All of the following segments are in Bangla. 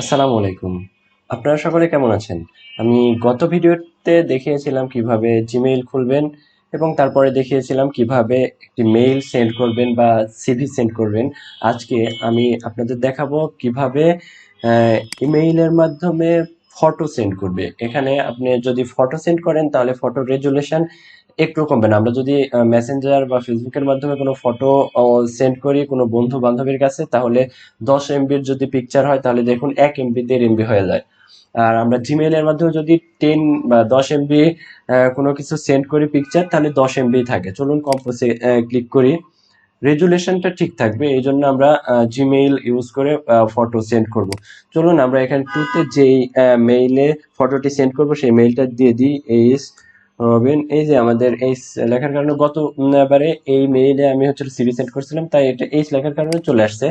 আসসালামু আলাইকুম। আপনারা সকলে কেমন আছেন? আমি গত ভিডিওতে দেখিয়েছিলাম কীভাবে জিমেইল খুলবেন এবং তারপরে দেখিয়েছিলাম কীভাবে একটি মেইল সেন্ড করবেন বা সিভি সেন্ড করবেন। আজকে আমি আপনাদের দেখাবো কীভাবে ইমেইলের মাধ্যমে ফটো সেন্ড করবে। এখানে আপনি যদি ফটো সেন্ড করেন তাহলে ফটো রেজুলেশন একটু কমবে না। আমরা যদি মেসেঞ্জার বা ফেসবুকের মাধ্যমে কোনো ফটো সেন্ড করি কোনো বন্ধু বান্ধবের কাছে, তাহলে দশ এমবির যদি পিকচার হয়, তাহলে দেখুন এক এমবি দেড় এমবি হয়ে যায়। আর আমরা জিমেইলের মাধ্যমে যদি টেন বা দশ এমবি কোনো কিছু সেন্ড করি পিকচার তাহলে দশ এমবি থাকে। চলুন কম্পোসে ক্লিক করি। রেজুলেশনটা ঠিক থাকবে, এই জন্য আমরা জিমেইল ইউজ করে ফটো সেন্ড করব। চলুন আমরা এখানে টুতে যেই মেইলে ফটোটি সেন্ড করব, সেই মেইলটা দিয়ে দিই এইস রবিন, এই যে আমাদের এই লেখার কারণে গত বারে এই মেইলে আমি হচ্ছে সিভি সেন্ড করছিলাম, তাই এটা, এই লেখার কারণে চলে আসছে।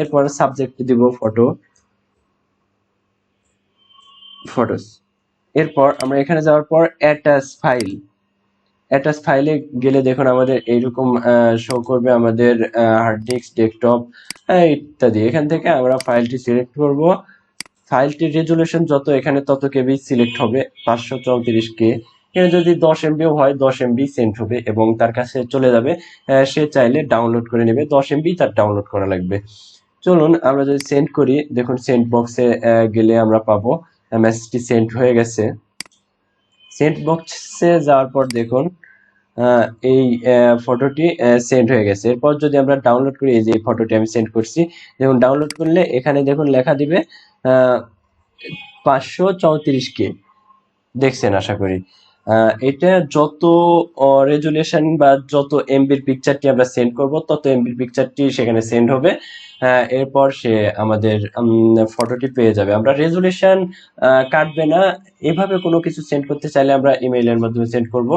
এরপর সাবজেক্ট দিব ফটো ফটোস এরপর আমরা এখানে যাওয়ার পর অ্যাটাচ ফাইল অ্যাটাচ ফাইলে গেলে দেখুন আমাদের এইরকম শো করবে আমাদের হার্ড ডিস্ক ডেস্কটপ ইত্যাদি। এখান থেকে আমরা ফাইলটি সিলেক্ট করব। ফাইলটির রেজুলেশন যত এখানে তত কেবি সিলেক্ট হবে, পাঁচশো চৌত্রিশ কে। এখানে যদি দশ এমবিও হয়, দশ এমবি সেন্ড হবে এবং তার কাছে চলে যাবে সে চাইলে ডাউনলোড করে নেবে, দশ এমবি তার ডাউনলোড করা লাগবে। চলুন আমরা যদি সেন্ড করি, দেখুন সেন্ড বক্সে গেলে আমরা পাবো মেসেজটি সেন্ড হয়ে গেছে। সেন্ড বক্সে যাওয়ার পর দেখুন এই ফটোটি সেন্ড হয়ে গেছে। এরপর যদি আমরা ডাউনলোড করি, এই যে ফটোটি আমি সেন্ড করছি, দেখুন ডাউনলোড করলে এখানে দেখুন লেখা দিবে পাঁচশো চৌত্রিশ কে দেখছেন আশা করি। এটা যত রেজুলেশন বা যত এমবির পিকচারটি আমরা সেন্ড করব, তত এমবির পিকচারটি সেখানে সেন্ড হবে। এরপর সে আমাদের ফটোটি পেয়ে যাবে। আমরা রেজুলেশন কাটবে না। এভাবে কোনো কিছু সেন্ড করতে চাইলে আমরা ইমেইলের মাধ্যমে সেন্ড করব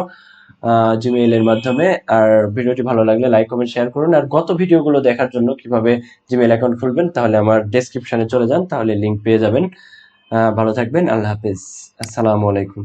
জিমেইলের মাধ্যমে। আর ভিডিওটি ভালো লাগলে লাইক কমেন্ট শেয়ার করুন। আর গত ভিডিওগুলো দেখার জন্য কীভাবে জিমেইল অ্যাকাউন্ট খুলবেন, তাহলে আমার ডেসক্রিপশনে চলে যান, তাহলে লিঙ্ক পেয়ে যাবেন। ভালো থাকবেন। আল্লাহ হাফেজ। আসসালামু আলাইকুম।